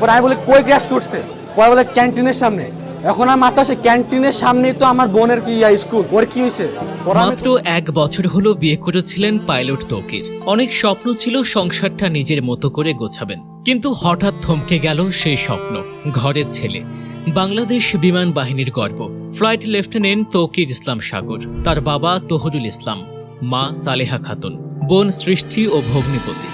পরে আমি বলি কই ক্র্যাশ করছে? পরে বলে ক্যান্টিনের সামনে। এখন আমার মাথা আসে ক্যান্টিনের সামনেই তো আমার বোনের কি স্কুল ওর কি হয়েছে? মাত্র এক বছর হলো বিয়ে করেছিলেন পাইলট তৌকির। অনেক স্বপ্ন ছিল সংসারটা নিজের মতো করে গোছাবেন। কিন্তু হঠাৎ থমকে গেল সেই স্বপ্ন, ঘরের ছেলে। বাংলাদেশ বিমান বাহিনীর গর্ব, ফ্লাইট লেফটেন্যান্ট তৌকির ইসলাম সাগর, তার বাবা তহরুল ইসলাম, মা সালেহা খাতুন, বোন সৃষ্টি ও ভগ্নিপতি।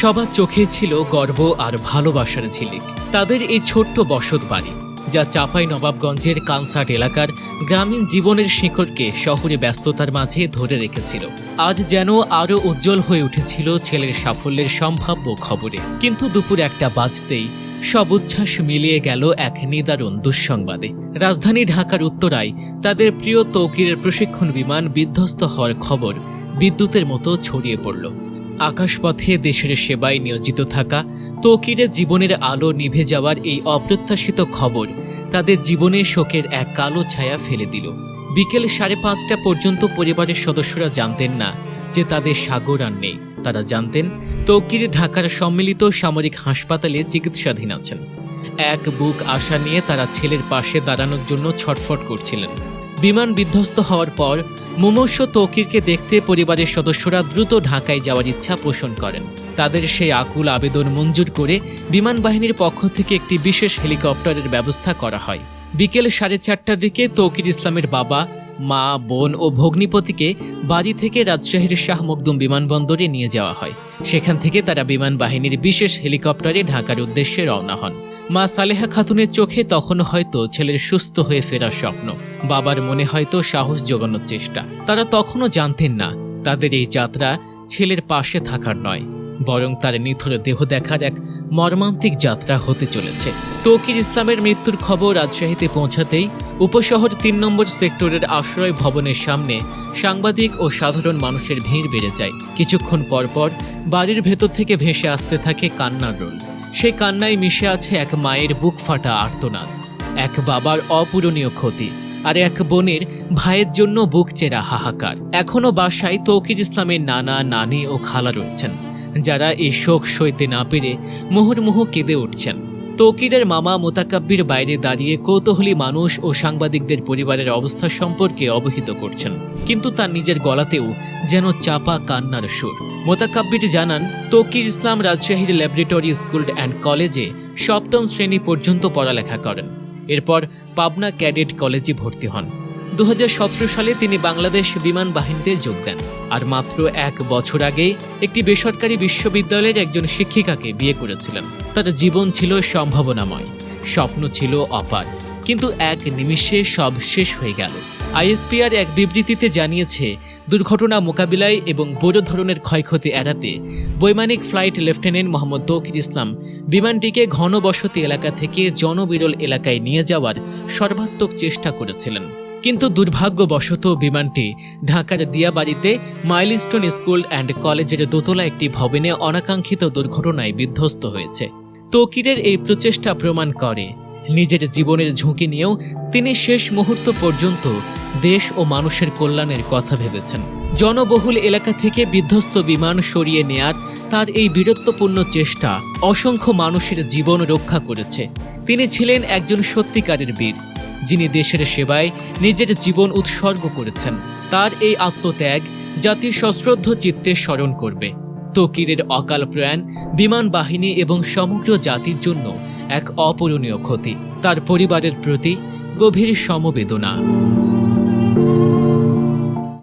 সবার চোখে ছিল গর্ব আর ভালোবাসার ঝিলিক। তাদের এই ছোট্ট বসত বাড়ি, যা চাপাই নবাবগঞ্জের কানসার্ট এলাকার গ্রামীণ জীবনের শিকড়কে শহরে ব্যস্ততার মাঝে ধরে রেখেছিল। আজ যেন আরও উজ্জ্বল হয়ে উঠেছিল ছেলের সাফল্যের সম্ভাব্য খবরে। কিন্তু দুপুর একটা বাজতেই সব উচ্ছ্বাস মিলিয়ে গেল এক নিদারুণ দুঃসংবাদে। রাজধানী ঢাকার উত্তরায় তাদের প্রিয় তৌকিরের প্রশিক্ষণ বিমান বিধ্বস্ত হওয়ার খবর বিদ্যুতের মতো ছড়িয়ে পড়ল। আকাশপথে দেশের সেবায় নিয়োজিত থাকা তৌকিরের জীবনের আলো নিভে যাওয়ার এই অপ্রত্যাশিত খবর তাদের জীবনে শোকের এক কালো ছায়া ফেলে দিল। বিকেল সাড়ে পাঁচটা পর্যন্ত পরিবারের সদস্যরা জানতেন না যে তাদের সাগর আর নেই। তারা জানতেন তৌকির ঢাকার সম্মিলিত সামরিক হাসপাতালে চিকিৎসাধীন আছেন। এক বুক আশা নিয়ে তারা ছেলের পাশে দাঁড়ানোর জন্য ছটফট করছিলেন। বিমান বিধ্বস্ত হওয়ার পর মুমূর্ষ তৌকিরকে দেখতে পরিবারের সদস্যরা দ্রুত ঢাকায় যাওয়ার ইচ্ছা পোষণ করেন। তাদের সেই আকুল আবেদন মঞ্জুর করে বিমান বাহিনীর পক্ষ থেকে একটি বিশেষ হেলিকপ্টারের ব্যবস্থা করা হয়। বিকেল সাড়ে চারটার দিকে তৌকির ইসলামের বাবা, মা, বোন ও ভগ্নিপতিকে বাড়ি থেকে রাজশাহীর শাহ মকদুম বিমানবন্দরে নিয়ে যাওয়া হয়। সেখান থেকে তারা বিমান বাহিনীর বিশেষ হেলিকপ্টারে ঢাকার উদ্দেশ্যে রওনা হন। মা সালেহা খাতুনের চোখে তখন হয়তো ছেলের সুস্থ হয়ে ফেরার স্বপ্ন। বাবার মনে হয়তো সাহস জোগানোর চেষ্টা। তারা তখনও জানতেন না, তাদের এই যাত্রা ছেলের পাশে থাকার নয়, বরং তার নিথর দেহ দেখার এক মর্মান্তিক যাত্রা হতে চলেছে। তৌকির ইসলামের মৃত্যুর খবর রাজশাহীতে পৌঁছাতেই উপশহর তিন নম্বর সেক্টরের আশ্রয় ভবনের সামনে সাংবাদিক ও সাধারণ মানুষের ভিড় বেড়ে যায়। কিছুক্ষণ পরপর বাড়ির ভেতর থেকে ভেসে আসতে থাকে কান্নার রোল। সেই কান্নায় মিশে আছে এক মায়ের বুক ফাটা আর্তনাদ, এক বাবার অপূরণীয় ক্ষতি। আর এক বোনের ভাইয়ের জন্য বুক চেরা হাহাকার। এখনও বাসায় তৌকির ইসলামের নানা, নানি ও খালা রয়েছেন, যারা এই শোক সইতে না পেরে মুহুর্মুহু কেঁদে উঠছেন। তৌকিরের মামা মোতাকাব্বির বাইরে দাঁড়িয়ে কৌতূহলী মানুষ ও সাংবাদিকদের পরিবারের অবস্থা সম্পর্কে অবহিত করছেন, কিন্তু তার নিজের গলাতেও যেন চাপা কান্নার সুর। মোতাকাব্বির জানান, তৌকির ইসলাম রাজশাহীর ল্যাবরেটরি স্কুল অ্যান্ড কলেজে সপ্তম শ্রেণি পর্যন্ত পড়ালেখা করেন। এরপর পাবনা ক্যাডেট কলেজে ভর্তি হন। দু হাজার সতেরো সালে তিনি বাংলাদেশ বিমান বাহিনীতে যোগ দেন আর মাত্র এক বছর আগে একটি বেসরকারি বিশ্ববিদ্যালয়ের একজন শিক্ষিকাকে বিয়ে করেছিলেন। তার জীবন ছিল সম্ভাবনাময়, স্বপ্ন ছিল অপার, কিন্তু এক নিমিষে সব শেষ হয়ে গেল। আইএসপিআর এক বিবৃতিতে জানিয়েছে, দুর্ঘটনা মোকাবিলায় এবং বড় ধরনের ক্ষয়ক্ষতি এড়াতে বৈমানিক ফ্লাইট লেফটেন্যান্ট মোহাম্মদ তৌকির ইসলাম বিমানটিকে ঘনবসতি এলাকা থেকে জনবিরল এলাকায় নিয়ে যাওয়ার সর্বাত্মক চেষ্টা করেছিলেন। কিন্তু দুর্ভাগ্যবশত বিমানটি ঢাকার দিয়াবাড়িতে মাইলস্টোন স্কুল অ্যান্ড কলেজের দোতলা একটি ভবনে অনাকাঙ্ক্ষিত দুর্ঘটনায় বিধ্বস্ত হয়েছে। তৌকিরের এই প্রচেষ্টা প্রমাণ করে নিজের জীবনের ঝুঁকি নিয়েও তিনি শেষ মুহূর্ত পর্যন্ত দেশ ও মানুষের কল্যাণের কথা ভেবেছেন। জনবহুল এলাকা থেকে বিধ্বস্ত বিমান সরিয়ে নেয়ার তার এই বীরত্বপূর্ণ চেষ্টা অসংখ্য মানুষের জীবন রক্ষা করেছে। তিনি ছিলেন একজন সত্যিকারের বীর, যিনি দেশের সেবায় নিজের জীবন উৎসর্গ করেছেন। তার এই আত্মত্যাগ জাতি সশ্রদ্ধ চিত্তে স্মরণ করবে। তকিরের অকাল প্রয়াণ, বিমান বাহিনী এবং সমগ্র জাতির জন্য এক অপূরণীয় ক্ষতি। তার পরিবারের প্রতি গভীর সমবেদনা।